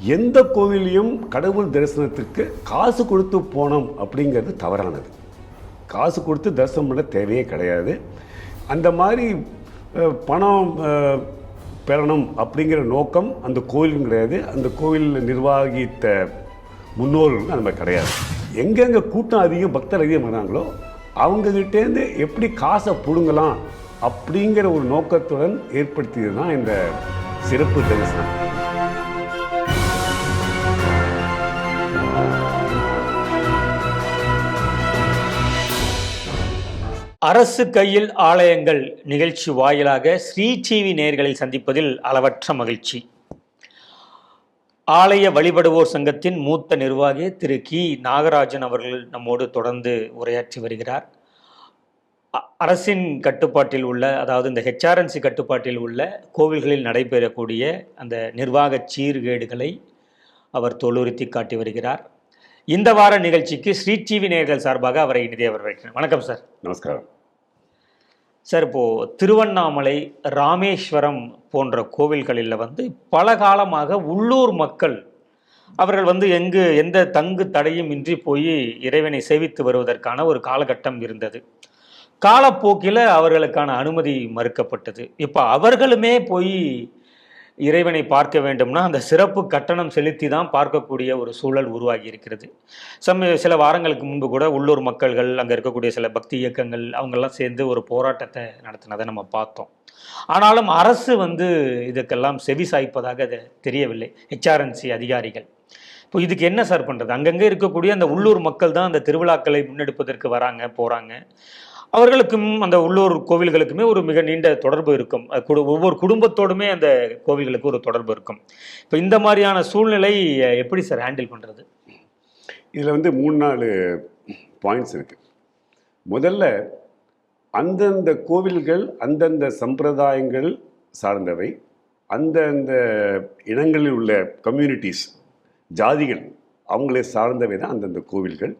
எந்த கோவிலையும் கடவுள் தரிசனத்திற்கு காசு கொடுத்து போனோம் அப்படிங்கிறது தவறானது. காசு கொடுத்து தரிசனம் பண்ண தேவையே கிடையாது. அந்த மாதிரி பணம் பெறணும் அப்படிங்கிற நோக்கம் அந்த கோயிலும் கிடையாது. அந்த கோவிலில் நிர்வாகித்த முன்னோர்களும் அந்த மாதிரி கிடையாது. எங்கெங்கே கூட்டம் அதிகம் பக்தர் அதிகம் வராங்களோ அவங்ககிட்டேருந்து எப்படி காசை பிடுங்கலாம் அப்படிங்கிற ஒரு நோக்கத்துடன் ஏற்படுத்தியது தான் இந்த சிறப்பு தரிசனம். அரசு கையில் ஆலயங்கள் நிகழ்ச்சி வாயிலாக ஸ்ரீ டிவி நேர்களை சந்திப்பதில் அளவற்ற மகிழ்ச்சி. ஆலய வழிபடுவோர் சங்கத்தின் மூத்த நிர்வாகி திரு கி. நாகராஜன் அவர்கள் நம்மோடு தொடர்ந்து உரையாற்றி வருகிறார். அ- அரசின் கட்டுப்பாட்டில் உள்ள அதாவது இந்த ஹெச்ஆர்என்சி கட்டுப்பாட்டில் உள்ள கோவில்களில் நடைபெறக்கூடிய அந்த நிர்வாக சீர்கேடுகளை அவர் தொழுறுத்தி காட்டி வருகிறார். இந்த வார நிகழ்ச்சிக்கு ஸ்ரீ டிவி நேயர்கள் சார்பாக அவரை இனிதே வரவேற்கிறேன். வணக்கம் சார். நமஸ்காரம். சார் இப்போது திருவண்ணாமலை ராமேஸ்வரம் போன்ற கோவில்களில் வந்து பல காலமாக உள்ளூர் மக்கள் அவர்கள் வந்து எங்கு எந்த தங்கு தடையும் இன்றி போய் இறைவனை சேவித்து வருவதற்கான ஒரு காலகட்டம் இருந்தது. காலப்போக்கில் அவர்களுக்கான அனுமதி மறுக்கப்பட்டது. இப்போ அவர்களுமே போய் இறைவனை பார்க்க வேண்டும்னா அந்த சிறப்பு கட்டணம் செலுத்தி தான் பார்க்கக்கூடிய ஒரு சூழல் உருவாகி இருக்கிறது. சம சில வாரங்களுக்கு முன்பு கூட உள்ளூர் மக்கள்கள் அங்கே இருக்கக்கூடிய சில பக்தி இயக்கங்கள் அவங்கெல்லாம் சேர்ந்து ஒரு போராட்டத்தை நடத்தினதை நம்ம பார்த்தோம். ஆனாலும் அரசு வந்து இதுக்கெல்லாம் செவி சாய்ப்பதாக அது தெரியவில்லை. ஹெச்ஆர்என்சி அதிகாரிகள். இப்போ இதுக்கு என்ன சார் பண்ணுறது அங்கங்கே இருக்கக்கூடிய அந்த உள்ளூர் மக்கள் தான் அந்த திருவிழாக்களை முன்னெடுப்பதற்கு வராங்க போகிறாங்க அவர்களுக்கும் அந்த உள்ளூர் கோவில்களுக்குமே ஒரு மிக நீண்ட தொடர்பு இருக்கும். ஒவ்வொரு குடும்பத்தோடுமே அந்த கோவில்களுக்கு ஒரு தொடர்பு இருக்கும். இப்போ இந்த மாதிரியான சூழ்நிலை எப்படி சார் ஹேண்டில் பண்ணுறது இதில் வந்து மூணு நாலு பாயிண்ட்ஸ் இருக்குது முதல்ல அந்தந்த கோவில்கள் அந்தந்த சம்பிரதாயங்கள் சார்ந்தவை. அந்தந்த இனங்களில் உள்ள கம்யூனிட்டிஸ் ஜாதிகள் அவங்களை சார்ந்தவை தான் அந்தந்த கோவில்கள்.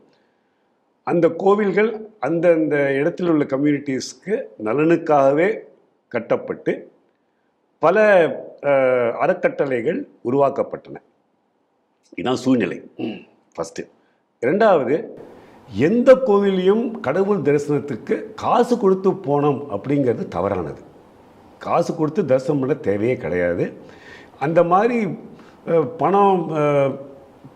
அந்த கோவில்கள் அந்தந்த இடத்தில் உள்ள கம்யூனிட்டிஸ்க்கு நலனுக்காகவே கட்டப்பட்டு பல அறக்கட்டளைகள் உருவாக்கப்பட்டன. இதுதான் சூழ்நிலை. ஃபஸ்ட்டு ரெண்டாவது எந்த கோவிலையும் கடவுள் தரிசனத்துக்கு காசு கொடுத்து போனோம் அப்படிங்கிறது தவறானது. காசு கொடுத்து தரிசனம் பண்ண தேவையே கிடையாது. அந்த மாதிரி பணம்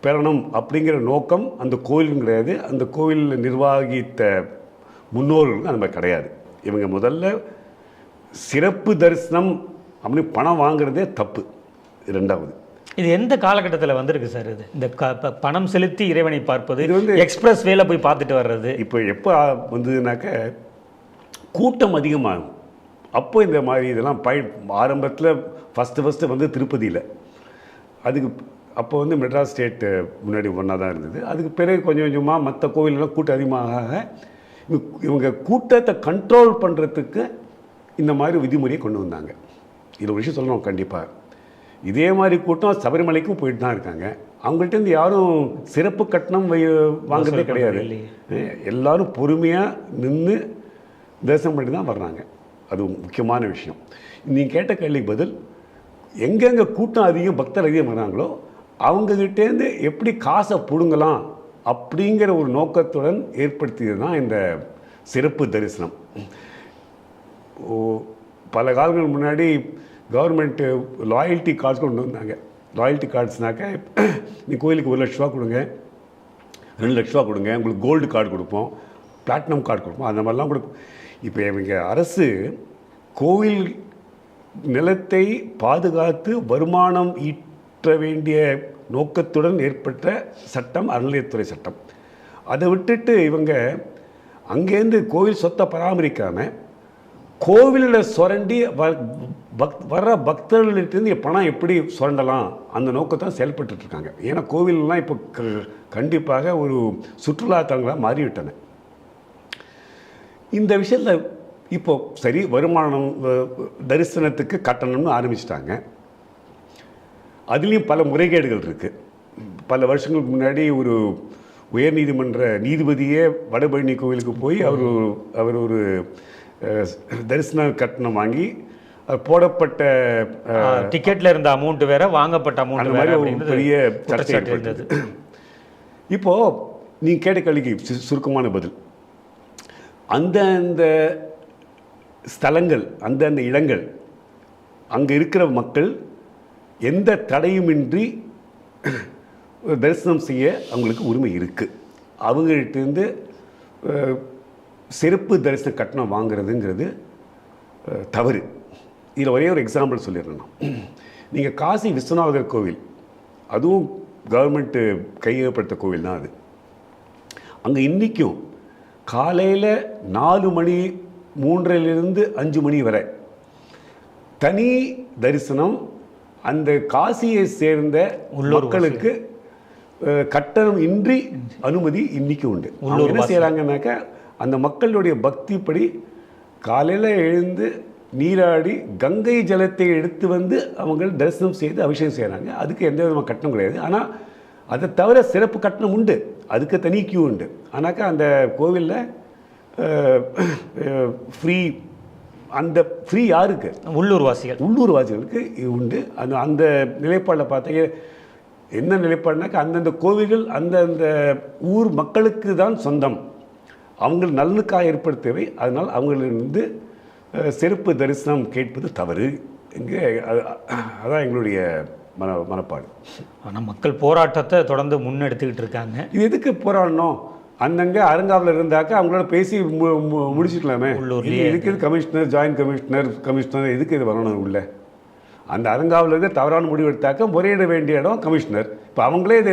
பெறணும் அப்படிங்கிற நோக்கம் அந்த கோயிலும் கிடையாது. அந்த கோவில் நிர்வாகித்த முன்னோர்களுக்கும் அந்த மாதிரி கிடையாது. இவங்க முதல்ல சிறப்பு தரிசனம் அப்படின்னு பணம் வாங்குறதே தப்பு. ரெண்டாவது. இது எந்த காலகட்டத்தில் வந்திருக்கு சார் இது? இந்த பணம் செலுத்தி இறைவனை பார்ப்பது இது வந்து- எக்ஸ்பிரஸ் வேல போய் பார்த்துட்டு வர்றது. இப்போ எப்போ வந்ததுனாக்க கூட்டம் அதிகமாகும். அப்போ இந்த மாதிரி இதெல்லாம் பய ஆரம்பத்தில் ஃபஸ்ட்டு ஃபஸ்ட்டு வந்து திருப்பதியில். அதுக்கு அப்போ வந்து மெட்ராஸ் ஸ்டேட் முன்னாடி ஒன்றா தான் இருந்தது. அதுக்கு பிறகு கொஞ்சம் கொஞ்சமாக மற்ற கோவிலெல்லாம் கூட்டம் அதிகமாக இவங்க- இவங்க கூட்டத்தை கண்ட்ரோல் பண்ணுறதுக்கு இந்த மாதிரி விதிமுறையை கொண்டு வந்தாங்க. இது ஒரு விஷயம் சொல்லணும் கண்டிப்பாக இதே மாதிரி கூட்டம் சபரிமலைக்கும் போயிட்டு தான் இருக்காங்க. அவங்கள்ட்ட இருந்து யாரும் சிறப்பு கட்டணம் வை வாங்குறதே கிடையாது. எல்லாரும் பொறுமையாக நின்று தரிசனம் பண்ணி தான் வர்றாங்க. அது முக்கியமான விஷயம். நீங்கள் கேட்ட கேள்விக்கு பதில் எங்கெங்கே கூட்டம் அதிகம் பக்தர் அதிகம் வராங்களோ அவங்ககிட்டேருந்து எப்படி காசை பிடுங்கலாம் அப்படிங்கிற ஒரு நோக்கத்துடன் ஏற்படுத்தியது தான் இந்த சிறப்பு தரிசனம். ஓ பல காலங்கள் முன்னாடி கவர்மெண்ட்டு லாயல்ட்டி கார்ட்ஸ் கொண்டு வந்தாங்க. லாயல்ட்டி கார்ட்ஸ்னாக்க நீ கோயிலுக்கு ஒரு லட்ச ரூபா கொடுங்க ரெண்டு லட்ச ரூபா கொடுங்க உங்களுக்கு கோல்டு கார்டு கொடுப்போம் பிளாட்டினம் கார்டு கொடுப்போம் அந்த மாதிரிலாம் கொடுப்போம். இப்போ இவங்க அரசு கோவில் நிலத்தை பாதுகாத்து வருமானம் ஈட்ட வேண்டிய நோக்கத்துடன் ஏற்பட்ட சட்டம் அறநிலையத்துறை சட்டம். அதை விட்டுட்டு இவங்க அங்கேருந்து கோவில் சொத்தை பராமரிக்காமல் கோவிலில் சுரண்டி வ பக் வர்ற பக்தர்களிட்டேருந்து பணம் எப்படி சுரண்டலாம்? அந்த நோக்கத்தான் செயல்பட்டுருக்காங்க ஏன்னா கோவில்லாம் இப்போ க- கண்டிப்பாக ஒரு சுற்றுலாத்தலங்களாக மாறிவிட்டன. இந்த விஷயத்தில் இப்போ சரி வருமானம் தரிசனத்துக்கு கட்டணம்னு ஆரம்பிச்சிட்டாங்க. அதுலேயும் பல முறைகேடுகள் இருக்குது பல வருஷங்களுக்கு முன்னாடி ஒரு உயர்நீதிமன்ற நீதிபதியே வடபழனி கோவிலுக்கு போய் அவர் அவர் ஒரு தரிசன கட்டணம் வாங்கி போடப்பட்ட அஹ், டிக்கெட்ல இருந்த அமௌண்ட் வேற வாங்கப்பட்ட அந்த அமௌண்ட் வேற மாதிரி ஒரு பெரிய சர்ச்சை இருந்தது. இப்போ நீ கேட்ட கேள்விக்கு சு- சுருக்கமான பதில். அந்தந்த ஸ்தலங்கள் அந்தந்த இடங்கள் அங்கே இருக்கிற மக்கள் எந்த தடையுமின்றி தரிசனம் செய்ய அவங்களுக்கு உரிமை இருக்குது அவங்கள்ட்டேருந்து சிறப்பு தரிசன கட்டணம் வாங்குறதுங்கிறது தவறு. இதில் ஒரே ஒரு எக்ஸாம்பிள் சொல்லிடுறேன் நான். நீங்கள் காசி விஸ்வநாதர் கோவில் அதுவும் கவர்மெண்ட்டு கையகப்படுத்த கோவில் தான் அது. அங்கே இன்றைக்கும் காலையில் நாலு மணி மூன்றிலிருந்து அஞ்சு மணி வரை தனி தரிசனம் அந்த காசியை சேர்ந்த மக்களுக்கு கட்டணம் இன்றி அனுமதி இன்னைக்கு உண்டு. என்ன செய்கிறாங்கன்னாக்கா அந்த மக்களுடைய பக்திப்படி காலையில் எழுந்து நீராடி கங்கை ஜலத்தை எடுத்து வந்து அவங்க தரிசனம் செய்து அபிஷேகம் செய்கிறாங்க அதுக்கு எந்த விதமான கட்டணம் கிடையாது. ஆனால் அதை தவிர சிறப்பு கட்டணம் உண்டு. அதுக்கு தனி கியூ உண்டு. ஆனாக்கா அந்த கோவிலில் ஃப்ரீ அந்த ஃப்ரீ யாருக்கு? உள்ளூர் வாசிகள் உள்ளூர் வாசிகளுக்கு இது உண்டு. அந்த அந்த நிலைப்பாடில் பார்த்தீங்க என்ன நிலைப்பாடுனாக்கா அந்தந்த கோவில்கள் அந்தந்த ஊர் மக்களுக்கு தான் சொந்தம். அவங்க நலனுக்காக ஏற்படுத்தவை அதனால் அவங்களிருந்து சிறப்பு தரிசனம் கேட்பது தவறு. இங்கே அது- அதான் எங்களுடைய மன மனப்பாடு. ஆனா மக்கள் போராட்டத்தை தொடர்ந்து முன்னெடுத்துக்கிட்டு இருக்காங்க. இது எதுக்கு போராடணும்? அந்தங்க அருங்காவலர் இருந்தாக்கா அவங்களோட பேசி முடிச்சுக்கலாமே. உள்ளூர்லயே இது எதுக்கு இது கமிஷனர் ஜாயின்ட் கமிஷனர் கமிஷனர் எதுக்கு இது வரணும் உள்ள? அந்த அருங்காவலருக்கு தவறான முடிவு எடுத்தாக்க முறையிட வேண்டிய இடம் கமிஷனர். இப்போ அவங்களே இது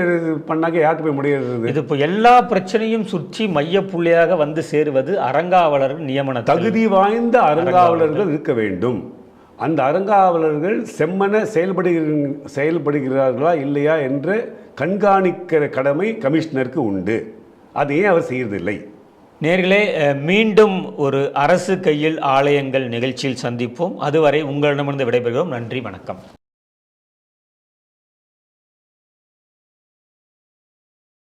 பண்ணாக்க யாருக்கு போய் முறையிடுறது? இது இப்போ எல்லா பிரச்சனையும் சுற்றி மையப்புள்ளியாக வந்து சேருவது அறங்காவலர் நியமன தகுதி வாய்ந்த அறங்காவலர்கள் இருக்க வேண்டும். அந்த அறங்காவலர்கள் செம்மன செயல்படுகிற செயல்படுகிறார்களா இல்லையா என்று கண்காணிக்கிற கடமை கமிஷனருக்கு உண்டு. அது ஏன் அவர் செய்யறதில்லை? நேர்களே மீண்டும் ஒரு அரசு கையில் ஆலயங்கள் நிகழ்ச்சியில் சந்திப்போம். அதுவரை உங்களிடமிருந்து விடைபெறுகிறோம். நன்றி வணக்கம்.